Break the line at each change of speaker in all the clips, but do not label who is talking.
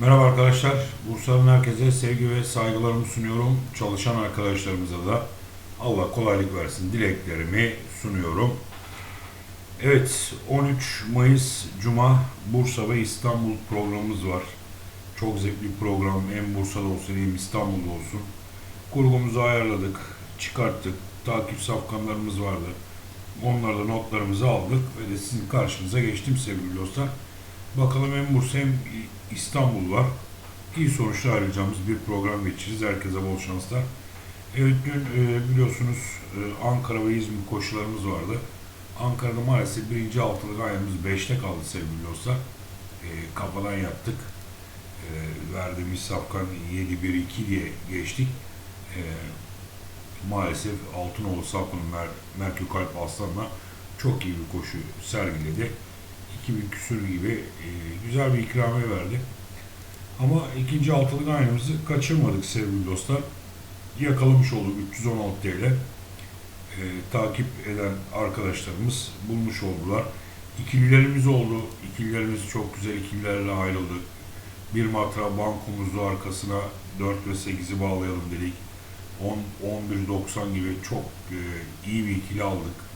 Merhaba arkadaşlar. Bursa'nın herkese sevgi ve saygılarımı sunuyorum. Çalışan arkadaşlarımıza da Allah kolaylık versin dileklerimi sunuyorum. Evet, 13 Mayıs Cuma Bursa ve İstanbul programımız var. Çok zevkli program. Hem Bursa'da olsun hem İstanbul'da olsun. Kurgumuzu ayarladık, çıkarttık. Takip safkanlarımız vardı. Onlarda notlarımızı aldık ve de sizin karşınıza geçtim sevgili dostlar. Bakalım hem Bursa hem İstanbul var. İyi sonuçlar arayacağımız bir program geçiririz. Herkese bol şanslar. Evet dün e, biliyorsunuz e, Ankara ve İzmir koşularımız vardı. Ankara'da maalesef birinci altılık ayağımız 5'te kaldı sevgili dostlar. E, kafadan yaptık. E, verdiğimiz safkan 7-1-2 diye geçtik. E, maalesef Altınoğlu Safkan'ın Mer Merkür Kalp Aslan'la çok iyi bir koşu sergiledi. 2000 küsür gibi e, güzel bir ikramiye verdi. Ama ikinci altılık aynımızı kaçırmadık sevgili dostlar. Yakalamış olduk 316 TL. E, takip eden arkadaşlarımız bulmuş oldular. İkililerimiz oldu. İkililerimiz çok güzel ikililerle ayrıldık. Bir matra bankomuzdu arkasına 4 ve 8'i bağlayalım dedik. 10 11.90 gibi çok e, iyi bir ikili aldık.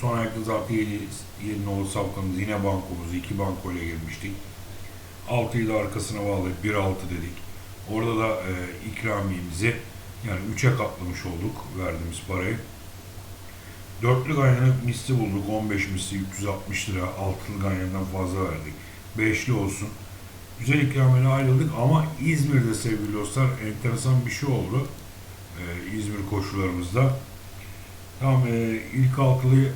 Son ayakta zaten yeni, yeni safkanımız yine bankomuz. iki bankoyla girmiştik. 6'yı da arkasına bağlayıp 1-6 dedik. Orada da e, ikramiyemizi yani 3'e katlamış olduk verdiğimiz parayı. Dörtlü ganyanı misli bulduk. 15 misli 360 lira. Altılı ganyandan fazla verdik. Beşli olsun. Güzel ikramiyle ayrıldık ama İzmir'de sevgili dostlar enteresan bir şey oldu. Ee, İzmir koşularımızda. Tam e, ilk altılıyı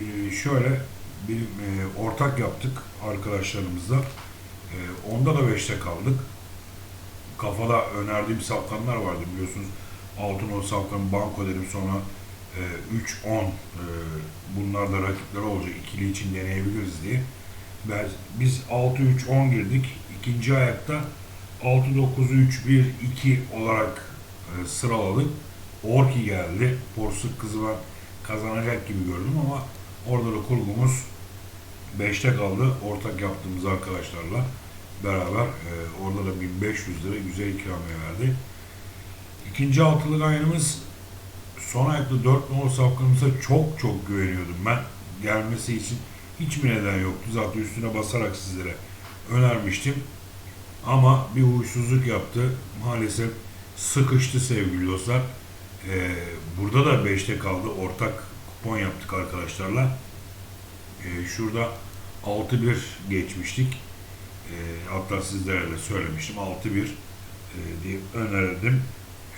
e, şöyle bir e, ortak yaptık arkadaşlarımızla. E, onda da 5'te kaldık. Kafada önerdiğim safkanlar vardı biliyorsunuz. Altın o safkanı banko dedim sonra e, 3-10 e, bunlar da rakipler olacak. ikili için deneyebiliriz diye. Ben, biz 6-3-10 girdik. İkinci ayakta 6-9-3-1-2 olarak e, sıraladık. Orki geldi. Porsuk kızı ben kazanacak gibi gördüm ama da kurgumuz 5'te kaldı. Ortak yaptığımız arkadaşlarla beraber e, orada da 1500 lira güzel ikramiye verdi. İkinci altılık ayınımız son ayakta 4 nolu safkanımıza çok çok güveniyordum ben. Gelmesi için hiçbir neden yoktu. Zaten üstüne basarak sizlere önermiştim. Ama bir huysuzluk yaptı. Maalesef sıkıştı sevgili dostlar. Ee, burada da 5'te kaldı. Ortak kupon yaptık arkadaşlarla. Ee, şurada 6-1 geçmiştik. Ee, hatta sizlere de söylemiştim. 6-1 e, diye önerdim.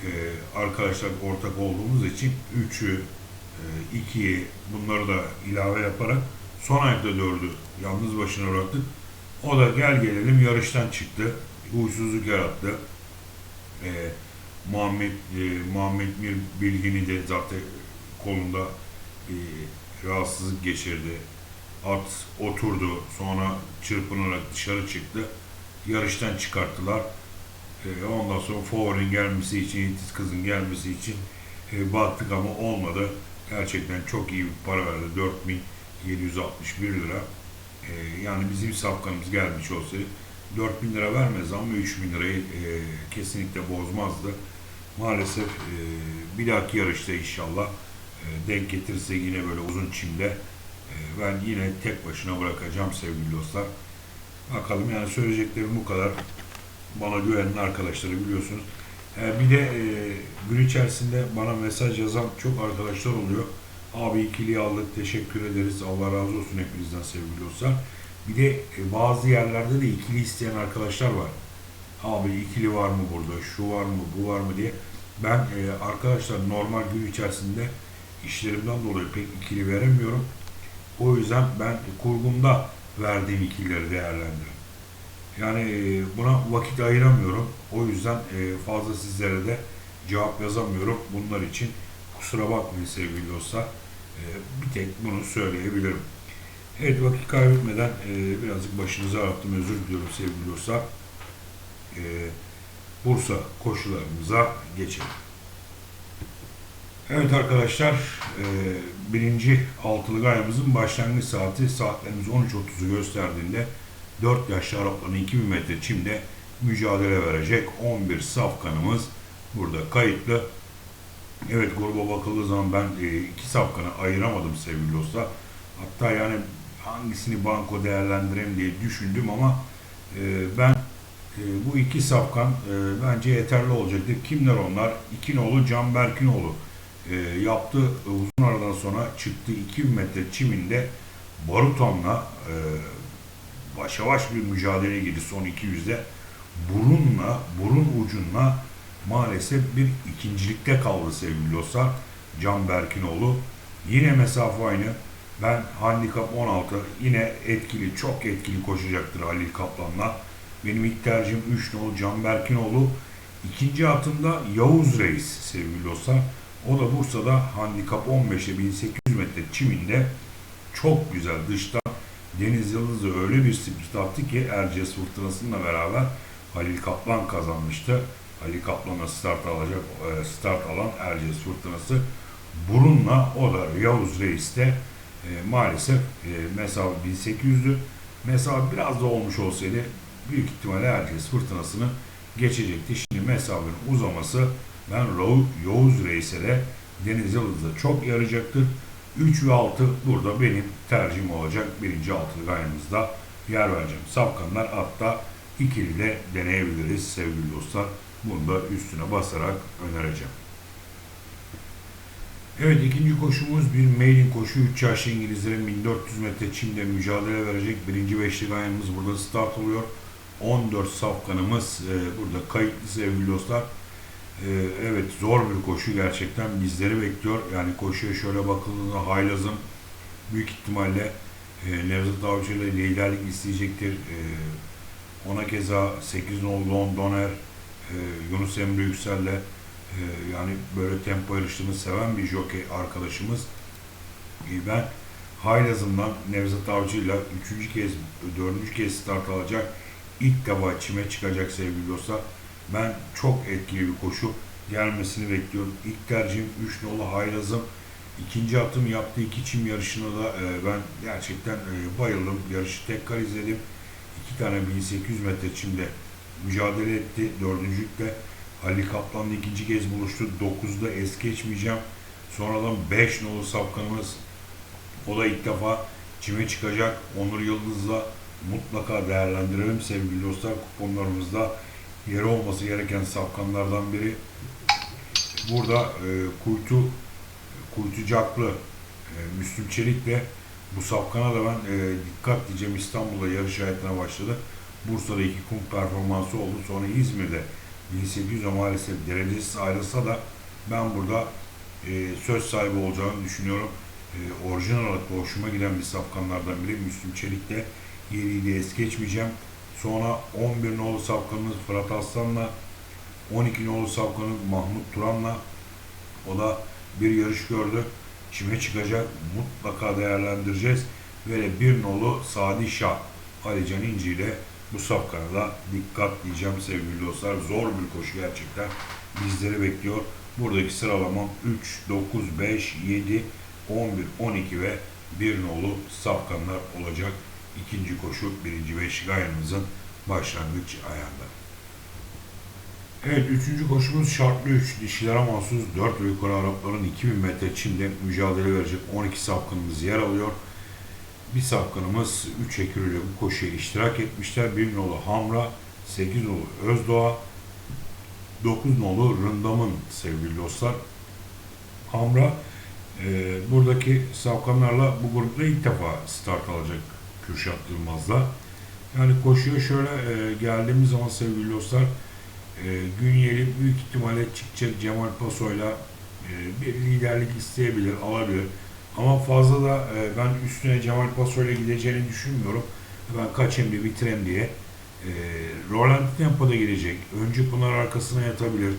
Ee, arkadaşlar ortak olduğumuz için 3'ü, e, 2'yi bunları da ilave yaparak son ayakta 4'ü yalnız başına bıraktık. O da gel gelelim yarıştan çıktı. Huysuzluk yarattı. Ee, Muhammed e, Muhammed Mir Bilgin'i de zaten kolunda e, rahatsızlık geçirdi. At oturdu. Sonra çırpınarak dışarı çıktı. Yarıştan çıkarttılar. E, ondan sonra Favorin gelmesi için, Yetiz kızın gelmesi için e, baktık ama olmadı. Gerçekten çok iyi bir para verdi. 4761 lira. E, yani bizim safkanımız gelmiş olsaydı 4000 lira vermez ama 3000 lirayı e, kesinlikle bozmazdı. Maalesef e, bir dahaki yarışta inşallah denk getirirse yine böyle uzun çimde e, ben yine tek başına bırakacağım sevgili dostlar. Bakalım yani söyleyeceklerim bu kadar. Bana güvenen arkadaşları biliyorsunuz. E, bir de e, gün içerisinde bana mesaj yazan çok arkadaşlar oluyor. Abi ikili aldık teşekkür ederiz. Allah razı olsun hepinizden sevgili dostlar. Bir de e, bazı yerlerde de ikili isteyen arkadaşlar var. Abi ikili var mı burada, şu var mı, bu var mı diye. Ben e, arkadaşlar normal gün içerisinde işlerimden dolayı pek ikili veremiyorum. O yüzden ben kurgumda verdiğim ikilileri değerlendiririm. Yani e, buna vakit ayıramıyorum. O yüzden e, fazla sizlere de cevap yazamıyorum. Bunlar için kusura bakmayın sevgili dostlar. E, bir tek bunu söyleyebilirim. Evet vakit kaybetmeden birazcık başınızı ağrıttım özür diliyorum sevgili dostlar. Bursa koşularımıza geçelim. Evet arkadaşlar e, birinci altılı ayımızın başlangıç saati saatlerimiz 13.30'u gösterdiğinde 4 yaşlı Arapların 2000 metre çimde mücadele verecek 11 safkanımız burada kayıtlı. Evet gruba bakıldığı zaman ben e, iki safkanı ayıramadım sevgili dostlar. Hatta yani hangisini banko değerlendireyim diye düşündüm ama e, ben bu iki safkan bence yeterli olacaktır. Kimler onlar? İkinoğlu, Can Berkinoğlu e, yaptı. Uzun aradan sonra çıktı 2000 metre çiminde Barutan'la e, başa baş bir mücadele girdi son 200'de. Burunla, burun ucunla maalesef bir ikincilikte kaldı sevgili dostlar. Can Berkinoğlu. Yine mesafe aynı. Ben handikap 16 yine etkili, çok etkili koşacaktır Halil Kaplan'la. Benim ilk tercihim 3 nolu Can Berkinoğlu. İkinci atımda Yavuz Reis sevgili dostlar. O da Bursa'da handikap 15'e 1800 metre çiminde çok güzel dıştan Deniz Yıldız'ı öyle bir sprint attı ki Erciyes fırtınasıyla beraber Halil Kaplan kazanmıştı. Halil Kaplan'a start alacak e, start alan Erciyes fırtınası burunla o da Yavuz Reis de e, maalesef e, mesafe 1800'dü. Mesafe biraz da olmuş olsaydı büyük ihtimalle Erciyes fırtınasını geçecekti. Şimdi mesafenin uzaması ben Yavuz Reis'e de Deniz Yıldız'a çok yarayacaktır. 3 ve 6 burada benim tercihim olacak. Birinci altılı gayemizde yer vereceğim. Safkanlar hatta ikili de deneyebiliriz sevgili dostlar. Bunu da üstüne basarak önereceğim. Evet ikinci koşumuz bir mailin koşu 3 yaşlı İngilizlerin 1400 metre çimde mücadele verecek. Birinci beşli gayemiz burada start oluyor. 14 safkanımız e, burada kayıtlı sevgili dostlar. E, evet zor bir koşu gerçekten bizleri bekliyor. Yani koşuya şöyle bakıldığında Haylaz'ın büyük ihtimalle e, Nevzat Avcı ile liderlik isteyecektir. E, ona keza 8 nolu Don Doner, e, Yunus Emre Yüksel'le e, yani böyle tempo yarışını seven bir jockey arkadaşımız. E, ben Haylaz'ımdan Nevzat Avcı ile 3. kez, 4. kez start alacak. İlk defa çime çıkacak sevgili dostlar. Ben çok etkili bir koşu gelmesini bekliyorum. İlk tercihim 3 nolu Haylaz'ım. İkinci atım yaptığı iki çim yarışına da e, ben gerçekten e, bayıldım. Yarışı tekrar izledim. İki tane 1800 metre çimde mücadele etti. Dördüncülükte Ali Kaplan'la ikinci kez buluştu. 9'da es geçmeyeceğim. Sonradan 5 nolu safkanımız o da ilk defa çime çıkacak. Onur Yıldız'la mutlaka değerlendirelim sevgili dostlar. Kuponlarımızda yeri olması gereken safkanlardan biri. Burada e, kuytu kuytucaklı e, Müslüm Çelik de bu safkana da ben e, dikkat diyeceğim İstanbul'da yarış hayatına başladı. Bursa'da iki kum performansı oldu. Sonra İzmir'de 1800'e maalesef derecesiz ayrılsa da ben burada e, söz sahibi olacağını düşünüyorum. E, orijinal olarak hoşuma giden bir safkanlardan biri Müslüm Çelik'le yeriyle es geçmeyeceğim. Sonra 11 nolu safkanımız Fırat Aslan'la 12 nolu safkanımız Mahmut Turan'la o da bir yarış gördü. Çime çıkacak. Mutlaka değerlendireceğiz. Ve bir nolu Sadi Şah Alican İnci ile bu safkana da dikkat diyeceğim sevgili dostlar. Zor bir koşu gerçekten bizleri bekliyor. Buradaki sıralamam 3, 9, 5, 7, 11, 12 ve bir nolu safkanlar olacak. İkinci koşu birinci beş gayanımızın başlangıç ayağında. Evet, üçüncü koşumuz şartlı 3. Dişilere mahsus 4 ve yukarı Arapların 2000 metre çimde mücadele verecek 12 safkanımız yer alıyor. Bir safkanımız 3 ekürüyle bu koşuya iştirak etmişler. 1 nolu Hamra, 8 nolu Özdoğa, 9 nolu Rındam'ın sevgili dostlar. Hamra e, buradaki safkanlarla bu grupta ilk defa start alacak Kürşat Yılmaz'la. Yani koşuya şöyle e, geldiğimiz zaman sevgili dostlar e, Günyeli büyük ihtimalle çıkacak Cemal Paso'yla e, bir liderlik isteyebilir, alabilir. Ama fazla da e, ben üstüne Cemal Paso'yla gideceğini düşünmüyorum. Ben kaçayım bir bitireyim diye. E, Roland tempoda gidecek. Öncü Pınar arkasına yatabilir.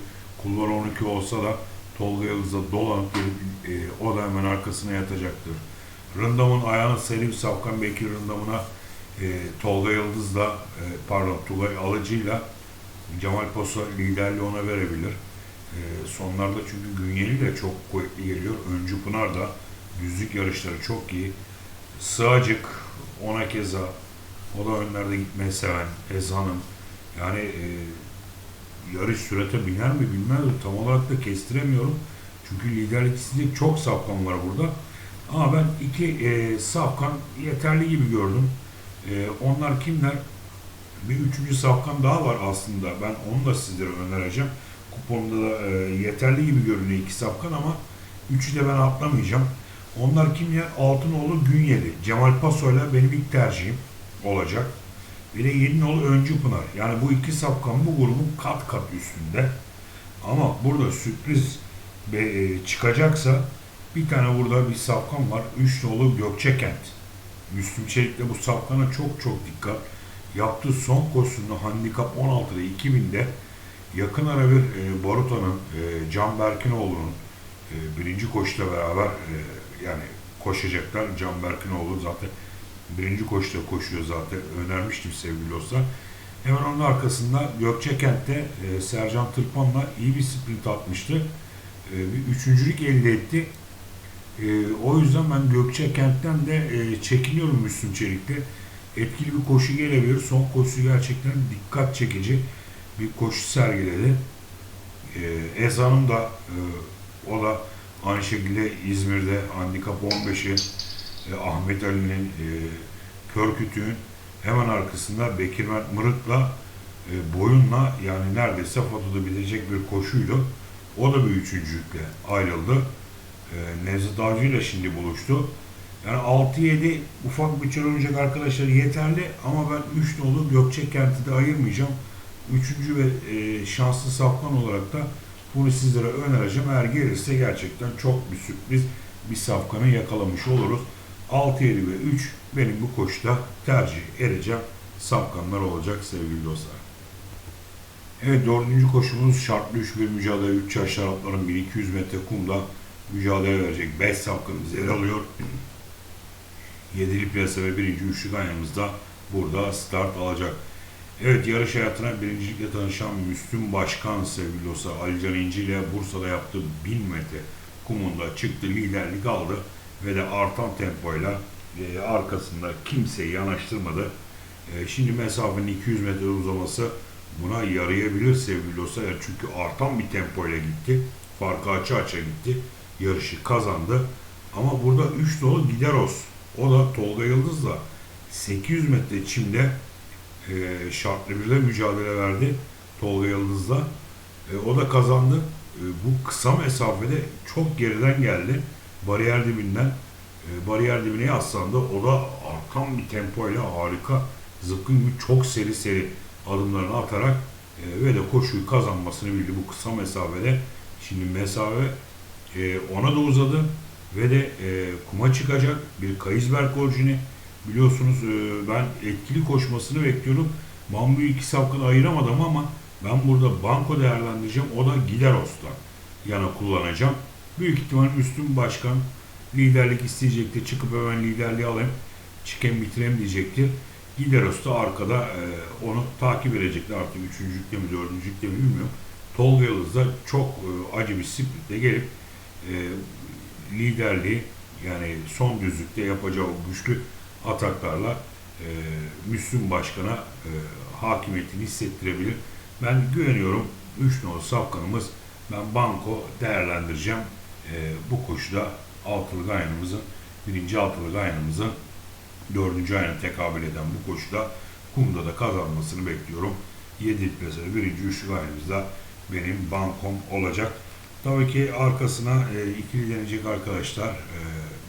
Kulvar 12 olsa da Tolga Yıldız'a dolanıp gelip e, o da hemen arkasına yatacaktır. Rındam'ın ayağını Selim Safkan Bekir Rındam'ına e, Tolga Yıldız'la e, pardon Tugay Alıcı'yla Cemal Paso liderliği ona verebilir. E, sonlarda çünkü Günyeli de çok kuvvetli geliyor. Öncü Pınar da düzlük yarışları çok iyi. Sığacık ona keza O da önlerde gitmeyi seven Ezhan'ım. Yani e, yarış sürete biner mi bilmez mi tam olarak da kestiremiyorum. Çünkü liderlik isteyecek çok safkan var burada. Ama ben iki e, safkan yeterli gibi gördüm. E, onlar kimler? Bir üçüncü safkan daha var aslında. Ben onu da sizlere önereceğim. Kuponumda da e, yeterli gibi görünüyor iki safkan ama üçü de ben atlamayacağım. Onlar kimler? Altınoğlu Günyeli. Cemal Paso'yla benim ilk tercihim olacak. Bir de Yedinoğlu Öncü Pınar. Yani bu iki safkan bu grubun kat kat üstünde. Ama burada sürpriz e, çıkacaksa bir tane burada bir safkan var. Üç nolu Gökçekent. Müslüm Çelik'le bu safkana çok çok dikkat. Yaptığı son koşusunda handikap 16'da 2000'de yakın ara bir e, Baruta'nın, e, Can Berkinoğlu'nun e, birinci koşuyla beraber e, yani koşacaklar. Can Berkinoğlu zaten birinci koşuda koşuyor zaten. Önermiştim sevgili dostlar. Hemen onun arkasında Gökçekent'te e, Sercan Tırpan'la iyi bir sprint atmıştı. E, bir üçüncülük elde etti. E, o yüzden ben Gökçekent'ten de e, çekiniyorum Müslüm Çelik'te. Etkili bir koşu gelebilir. Son koşusu gerçekten dikkat çekici bir koşu sergiledi. E, Ezan'ım da e, o da aynı şekilde İzmir'de handikap 15'i e, Ahmet Ali'nin e, Körkütü'nün hemen arkasında Bekir Mırık'la e, boyunla yani neredeyse fotoda bitecek bir koşuydu. O da bir üçüncülükle ayrıldı. E, Nevzat Avcı ile şimdi buluştu. Yani 6-7 ufak bir oyuncak arkadaşlar yeterli ama ben 3 nolu Gökçekent'i de ayırmayacağım. Üçüncü ve e, şanslı safkan olarak da bunu sizlere önereceğim. Eğer gelirse gerçekten çok bir sürpriz bir safkanı yakalamış oluruz. 6, 7 ve 3 benim bu koşuda tercih edeceğim safkanlar olacak sevgili dostlar. Evet dördüncü koşumuz şartlı 3 bir mücadele 3 yaş şarapların 1200 metre kumda mücadele verecek 5 safkanımız yer alıyor. Yedili piyasa ve birinci üçlü ganyanımız da burada start alacak. Evet yarış hayatına birincilikle tanışan Müslüm Başkan sevgili dostlar Ali Can İnci ile Bursa'da yaptığı 1000 metre kumunda çıktı liderlik aldı ve de artan tempoyla e, arkasında kimseyi yanaştırmadı. E, şimdi mesafenin 200 metre uzaması buna yarayabilir sevgili. Yani çünkü artan bir tempoyla gitti. Farkı açı açı gitti. Yarışı kazandı. Ama burada 3 dolu Gideros. O da Tolga Yıldız'la 800 metre çimde e, şartlı birde mücadele verdi Tolga Yıldız'la. E, o da kazandı. E, bu kısa mesafede çok geriden geldi. Bariyer dibinden e, bariyer dibine yaslandı. O da artan bir tempoyla harika zıpkın gibi çok seri seri adımlarını atarak e, ve de koşuyu kazanmasını bildi bu kısa mesafede. Şimdi mesafe e, ona da uzadı ve de e, kuma çıkacak bir Kayızberk orijini. Biliyorsunuz e, ben etkili koşmasını bekliyorum. Bambu'yu iki safkada ayıramadım ama ben burada banko değerlendireceğim. O da Gideros'tan yana kullanacağım. Büyük ihtimal Müslüm Başkan liderlik isteyecektir. Çıkıp hemen liderliği alayım. Çıkayım bitireyim diyecektir. Gideros da arkada e, onu takip edecekler. Artık üçüncülükte mi dördüncülükte mi bilmiyorum. Tolga Yıldız da çok e, acı bir sprintle gelip e, liderliği yani son düzlükte yapacağı güçlü ataklarla e, Müslüm Başkan'a e, hakimiyetini hissettirebilir. Ben güveniyorum 3 nolu safkanımız ben banko değerlendireceğim. E, bu koşuda altılı gayanımızın birinci altılı gayanımızın dördüncü ayına tekabül eden bu koşuda kumda da kazanmasını bekliyorum. 7 mesela birinci üçlü gayanımızda benim bankom olacak. Tabii ki arkasına e, ikili deneyecek arkadaşlar e,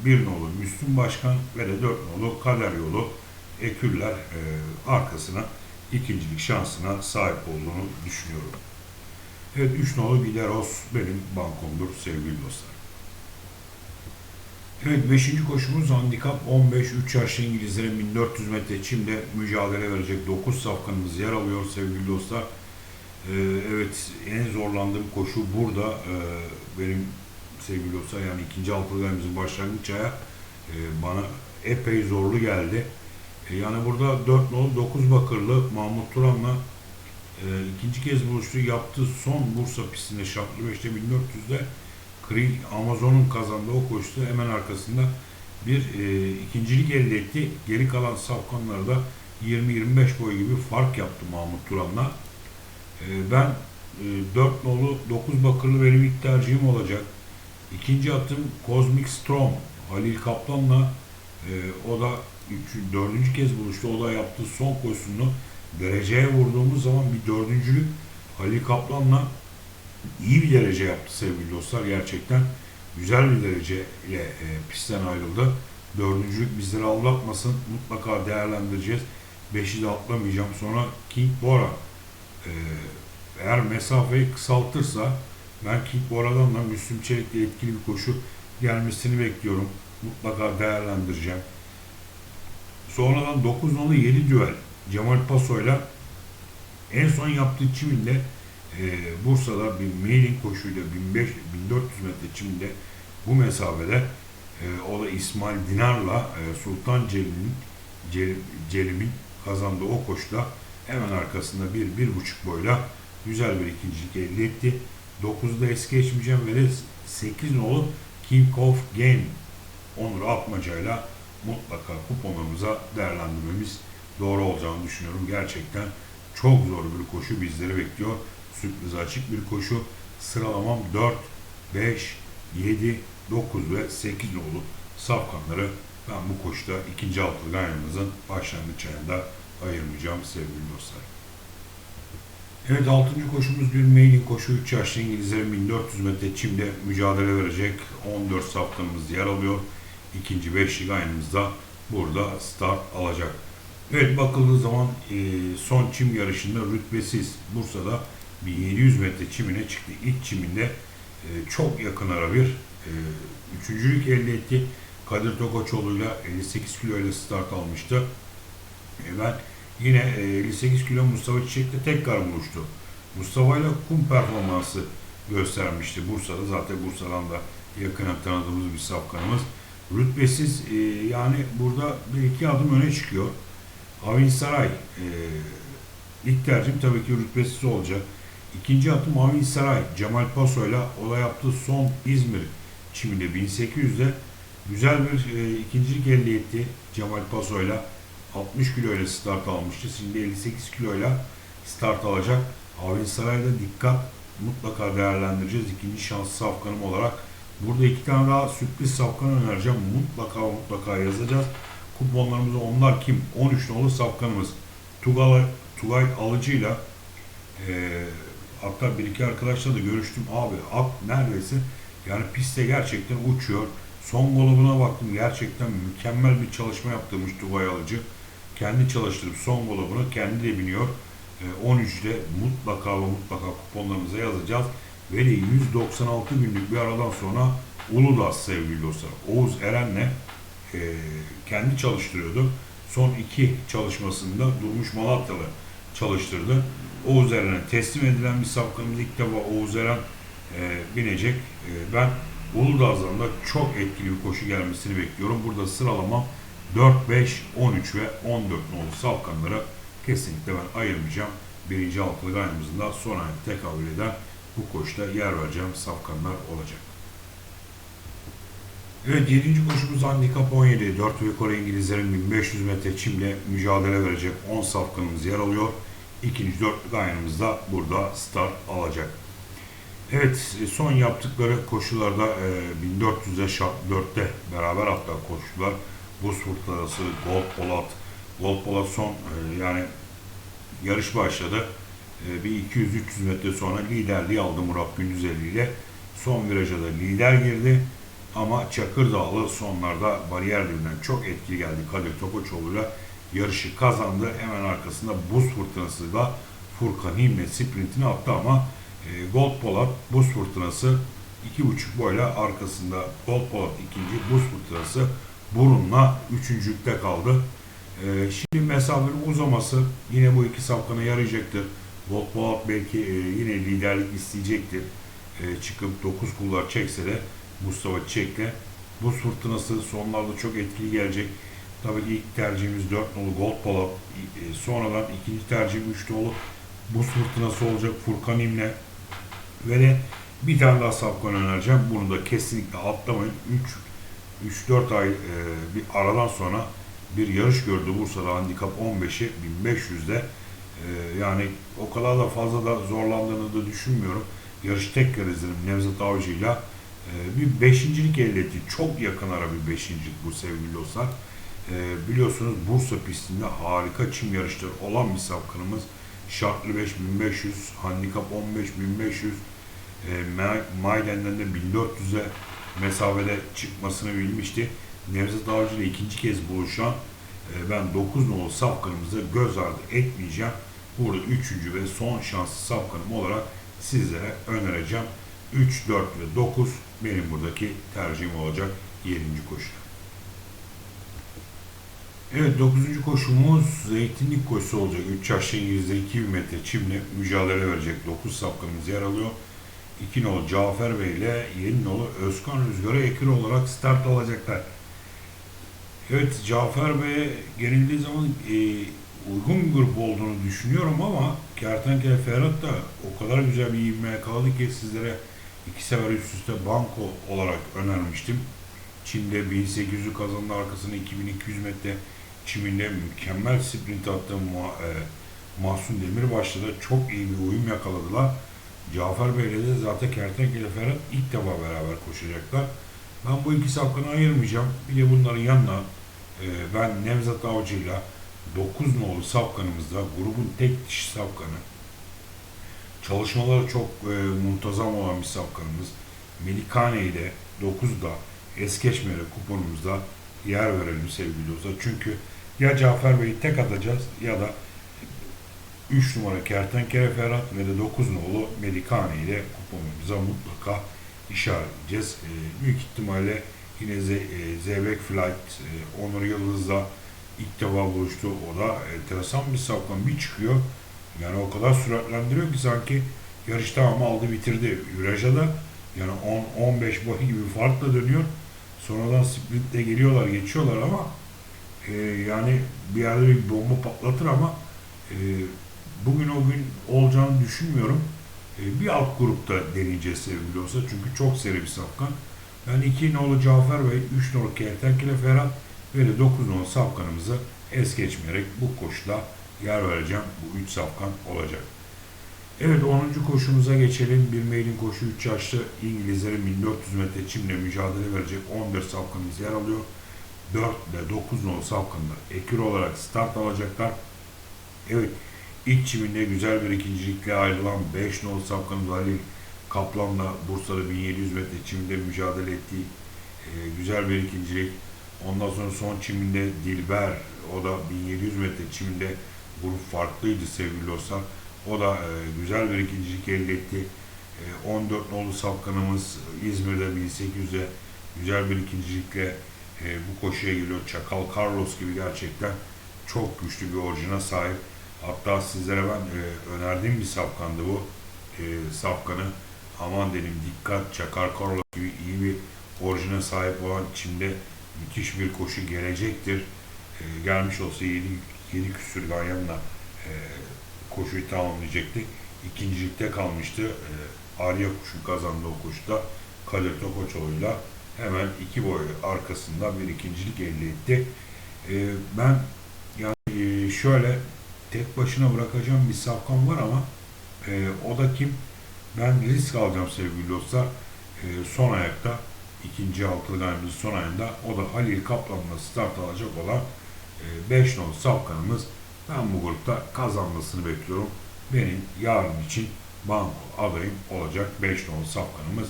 bir nolu Müslüm Başkan ve de dört nolu Kader Yolu Eküller e, arkasına ikincilik şansına sahip olduğunu düşünüyorum. Evet 3 nolu Gideros benim bankomdur sevgili dostlar. Evet 5. koşumuz handikap 15 3 yaşlı İngilizlerin 1400 metre çimde mücadele verecek 9 safkanımız yer alıyor sevgili dostlar. Ee, evet en zorlandığım koşu burada ee, benim sevgili dostlar yani ikinci altılarımızın başlangıç ayağı e, bana epey zorlu geldi. E, yani burada 4 nolu 9 bakırlı Mahmut Turan'la e, ikinci kez buluştu. Yaptığı son Bursa pistinde şartlı 5'te 1400'de Krill Amazon'un kazandığı o koşuda hemen arkasında bir e, ikincilik elde etti. Geri kalan safkanları da 20-25 boy gibi fark yaptı Mahmut Turan'la. Ee, ben e, 4 nolu 9 bakırlı benim ilk tercihim olacak. İkinci atım Cosmic Storm. Halil Kaplan'la e, o da üç, dördüncü kez buluştu. O da yaptığı son koşusunu dereceye vurduğumuz zaman bir dördüncülük Halil Kaplan'la iyi bir derece yaptı sevgili dostlar. Gerçekten güzel bir dereceyle e, pistten ayrıldı. Dördüncülük bizleri aldatmasın. Mutlaka değerlendireceğiz. Beşi de atlamayacağım. Sonra King Bora eğer mesafeyi kısaltırsa ben King Bora'dan da Müslüm Çelik'le etkili bir koşu gelmesini bekliyorum. Mutlaka değerlendireceğim. Sonradan 9 nolu 7 düel Cemal Paso'yla en son yaptığı çiminde e, Bursa'da bir mailing koşuyla 1500 1400 metre çiminde bu mesafede e, o da İsmail Dinar'la e, Sultan Celim'in Cel- Celim'in kazandığı o koşuda hemen arkasında bir, bir buçuk boyla güzel bir ikincilik elde etti. 9'u da es geçmeyeceğim ve de 8 nolu King of Game Onur Atmaca'yla mutlaka kuponumuza değerlendirmemiz doğru olacağını düşünüyorum. Gerçekten çok zor bir koşu bizleri bekliyor. Sürprize açık bir koşu. Sıralamam 4, 5, 7, 9 ve 8 nolu safkanları ben bu koşuda ikinci altılı ganyanımızın başlangıç ayında ayırmayacağım sevgili dostlar. Evet 6. koşumuz bir mailin koşu 3 yaşlı İngilizlerin 1400 metre çimde mücadele verecek 14 safkanımız yer alıyor. İkinci beşli gayrımız da burada start alacak. Evet bakıldığı zaman e, son çim yarışında rütbesiz Bursa'da 1700 metre çimine çıktı. İlk çiminde e, çok yakın ara bir e, üçüncülük elde etti. Kadir Tokaçoğlu'yla 58 kilo ile start almıştı. E, ben yine e, 58 kilo Mustafa Çiçek'le tekrar buluştu. Mustafa ile kum performansı göstermişti Bursa'da. Zaten Bursa'dan da yakına tanıdığımız bir safkanımız. Rütbesiz e, yani burada bir iki adım öne çıkıyor. Avin Saray e, ilk tercihim tabii ki rütbesiz olacak. İkinci atım Avin Saray. Cemal Paso'yla o da yaptığı son İzmir çiminde 1800'de güzel bir e, ikincilik elde etti Cemal Paso'yla. 60 kilo ile start almıştı. Şimdi 58 kilo ile start alacak. Avin Saray'da dikkat mutlaka değerlendireceğiz. İkinci şans safkanım olarak. Burada iki tane daha sürpriz safkan önereceğim. Mutlaka mutlaka yazacağız. Kuponlarımızda onlar kim? 13 nolu safkanımız. Tugay, Tugay Alıcı'yla e, hatta bir iki arkadaşla da görüştüm. Abi at neredeyse yani pistte gerçekten uçuyor. Son golüne baktım. Gerçekten mükemmel bir çalışma yaptırmış Tugay Alıcı. Kendi çalıştırıp son golüne kendi de biniyor. E, 13'te mutlaka ve mutlaka kuponlarımıza yazacağız. Ve de 196 günlük bir aradan sonra Uludağ sevgili dostlar. Oğuz Eren'le e, kendi çalıştırıyordu. Son iki çalışmasında Durmuş Malatyalı çalıştırdı. Oğuz Eren'e teslim edilen bir safkanımız ilk defa Oğuz Eren e, binecek. E, ben Uludağ'dan da çok etkili bir koşu gelmesini bekliyorum. Burada sıralamam 4, 5, 13 ve 14 nolu safkanlara kesinlikle ben ayırmayacağım. Birinci altılı gayrımızın da son ayı tekabül eden bu koşuda yer vereceğim safkanlar olacak. Evet 7. koşumuz handikap 17. 4 ve Kore İngilizlerin 1500 metre çimle mücadele verecek 10 safkanımız yer alıyor. İkinci dörtlü gayrımız da burada start alacak. Evet son yaptıkları koşularda e, 1400'e şart 4'te beraber hatta koştular. Buz fırtınası, Gold Polat, Gold Polat son e, yani yarış başladı. E, bir 200-300 metre sonra liderliği aldı Murat Gündüzeli ile. Son viraja da lider girdi. Ama Çakırdağlı sonlarda bariyer dibinden çok etkili geldi Kadir Tokoçoğlu'yla yarışı kazandı. Hemen arkasında buz fırtınası da Furkan Hilmi sprintini attı ama e, Gold Polat buz fırtınası iki buçuk boyla arkasında Gold Polat ikinci buz fırtınası burunla üçüncülükte kaldı. E, şimdi mesafenin uzaması yine bu iki safkana yarayacaktır. Polat belki e, yine liderlik isteyecektir. E, çıkıp 9 kullar çekse de Mustafa Çek'le. Buz fırtınası sonlarda çok etkili gelecek. Tabii ilk tercihimiz 4 nolu Gold Polat. E, sonradan ikinci tercihim 3 nolu buz fırtınası olacak Furkan İmle. Ve de bir tane daha safkan önereceğim. Bunu da kesinlikle atlamayın. 3 3-4 ay e, bir aradan sonra bir yarış gördü Bursa'da handikap 15'i 1500'de. Ee, yani o kadar da fazla da zorlandığını da düşünmüyorum. Yarış tekrar izledim Nevzat Avcı'yla. Ee, bir beşincilik elde etti. Çok yakın ara bir beşincilik bu sevgili dostlar. Ee, biliyorsunuz Bursa pistinde harika çim yarışları olan bir sapkınımız. Şartlı 5500, handikap 15500, e, Ma- Maiden'den de 1400'e mesafede çıkmasını bilmişti. Nevzat Avcı ile ikinci kez buluşan e, ben 9 nolu safkanımızı göz ardı etmeyeceğim. Burada üçüncü ve son şanslı safkanım olarak sizlere önereceğim. 3, 4 ve 9 benim buradaki tercihim olacak 7. koşu. Evet 9. koşumuz zeytinlik koşusu olacak. 3 yaşlı İngilizler 2000 metre çimle mücadele verecek. 9 safkanımız yer alıyor. 2 nolu Cafer Bey ile 7 nolu Özkan Rüzgar'a ekür olarak start alacaklar. Evet Cafer Bey'e gelindiği zaman e, uygun bir grup olduğunu düşünüyorum ama Kertenkele Ferhat da o kadar güzel bir ivme yakaladı ki sizlere iki sefer üst üste banko olarak önermiştim. Çim'de 1800'ü kazandı arkasında 2200 metre çiminde mükemmel sprint attı Muha- e, Mahsun Demirbaş'la da çok iyi bir uyum yakaladılar. Cafer Bey'le de zaten Kertenkele Ferhat ilk defa beraber koşacaklar. Ben bu iki safkanı ayırmayacağım. Bir de bunların yanına e, ben Nevzat Avcı'yla 9 nolu safkanımızda grubun tek dişi safkanı. Çalışmaları çok e, muntazam olan bir safkanımız. Melikane ile 9'da Eskeçmere kuponumuzda yer verelim sevgili dostlar. Çünkü ya Cafer Bey'i tek atacağız ya da 3 numara Kertenkele Ferhat ve de 9 nolu Melikane ile kuponumuza mutlaka işaretleyeceğiz. E, büyük ihtimalle yine Z, e, Zeybek Flight, e, Onur Yıldız'la ilk defa buluştu. O da enteresan bir safkan bir çıkıyor. Yani o kadar süratlendiriyor ki sanki yarış tamamı aldı bitirdi. Viraja da yani 10-15 boy gibi farkla dönüyor. Sonradan sprintte geliyorlar, geçiyorlar ama e, yani bir yerde bir bomba patlatır ama e, bugün o gün olacağını düşünmüyorum. E, bir alt grupta deneyeceğiz sevgili olsa çünkü çok seri bir safkan. Ben 2 nolu Cafer Bey, 3 nolu Kertenkele Ferhat ve de 9 nolu safkanımızı es geçmeyerek bu koşuda yer vereceğim. Bu 3 safkan olacak. Evet 10. koşumuza geçelim. Bir mailin koşu 3 yaşlı İngilizlerin 1400 metre çimle mücadele verecek 14 safkanımız yer alıyor. 4 ile 9 nolu safkanlar ekür olarak start alacaklar. Evet ilk çiminde güzel bir ikincilikle ayrılan 5 nolu safkanımız Halil Kaplan'la Bursa'da 1700 metre çimde mücadele ettiği e, güzel bir ikincilik. Ondan sonra son çiminde Dilber, o da 1700 metre çiminde grup farklıydı sevgili dostlar. O da e, güzel bir ikincilik elde etti. E, 14 nolu safkanımız İzmir'de 1800'e güzel bir ikincilikle e, bu koşuya geliyor. Çakal Carlos gibi gerçekten çok güçlü bir orijine sahip. Hatta sizlere ben e, önerdiğim bir safkandı bu. E, safkanı aman dedim dikkat Çakar Carlos gibi iyi bir orijine sahip olan Çin'de müthiş bir koşu gelecektir. E, gelmiş olsa 7, 7 küsür ganyanla e, koşuyu tamamlayacaktı. İkincilikte kalmıştı. E, Arya Kuş'un kazandığı o koşuda Kadir Tokoçoğlu'yla hemen iki boy arkasında bir ikincilik elde etti. E, ben yani e, şöyle tek başına bırakacağım bir safkan var ama e, o da kim? Ben risk alacağım sevgili dostlar. E, son ayakta ikinci ganimizin son ayında o da Halil Kaplan'la start alacak olan 5 nolu safkanımız. Ben bu grupta kazanmasını bekliyorum. Benim yarın için banko adayım olacak 5 nolu safkanımız.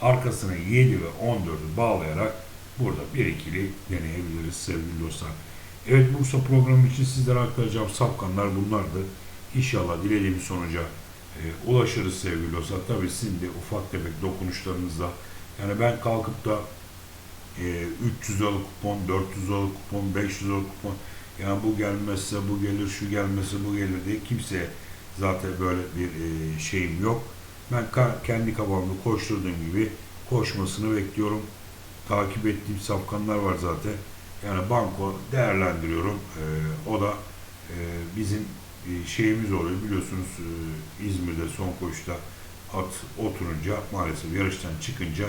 Arkasına 7 ve 14'ü bağlayarak burada bir ikili deneyebiliriz sevgili dostlar. Evet Bursa programı için sizlere aktaracağım safkanlar bunlardı. İnşallah dilediğim sonuca e, ulaşırız sevgili dostlar. Tabii sizin de ufak tefek dokunuşlarınızla. Yani ben kalkıp da e, 300 liralık kupon, 400 liralık kupon, 500 liralık kupon yani bu gelmezse bu gelir, şu gelmezse bu gelir diye kimseye zaten böyle bir e, şeyim yok. Ben ka- kendi kafamda koşturduğum gibi koşmasını bekliyorum. Takip ettiğim safkanlar var zaten. Yani banko değerlendiriyorum. E, o da e, bizim e, şeyimiz oluyor. Biliyorsunuz e, İzmir'de son koşuda at oturunca maalesef yarıştan çıkınca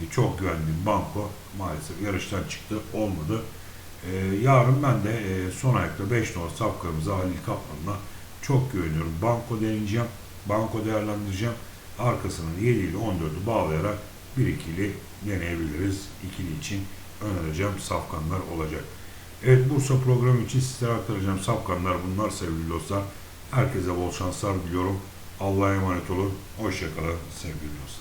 e, çok güvendiğim banko maalesef yarıştan çıktı olmadı. Ee, yarın ben de e, son ayakta 5 numara safkanımıza Halil Kaplan'la çok güveniyorum. Banko deneyeceğim. Banko değerlendireceğim. Arkasından 7 ile 14'ü bağlayarak 1 ikili deneyebiliriz. İkili için önereceğim safkanlar olacak. Evet Bursa programı için sizlere aktaracağım safkanlar bunlar sevgili dostlar. Herkese bol şanslar diliyorum. Allah'a emanet olun. Hoşçakalın sevgili dostlar.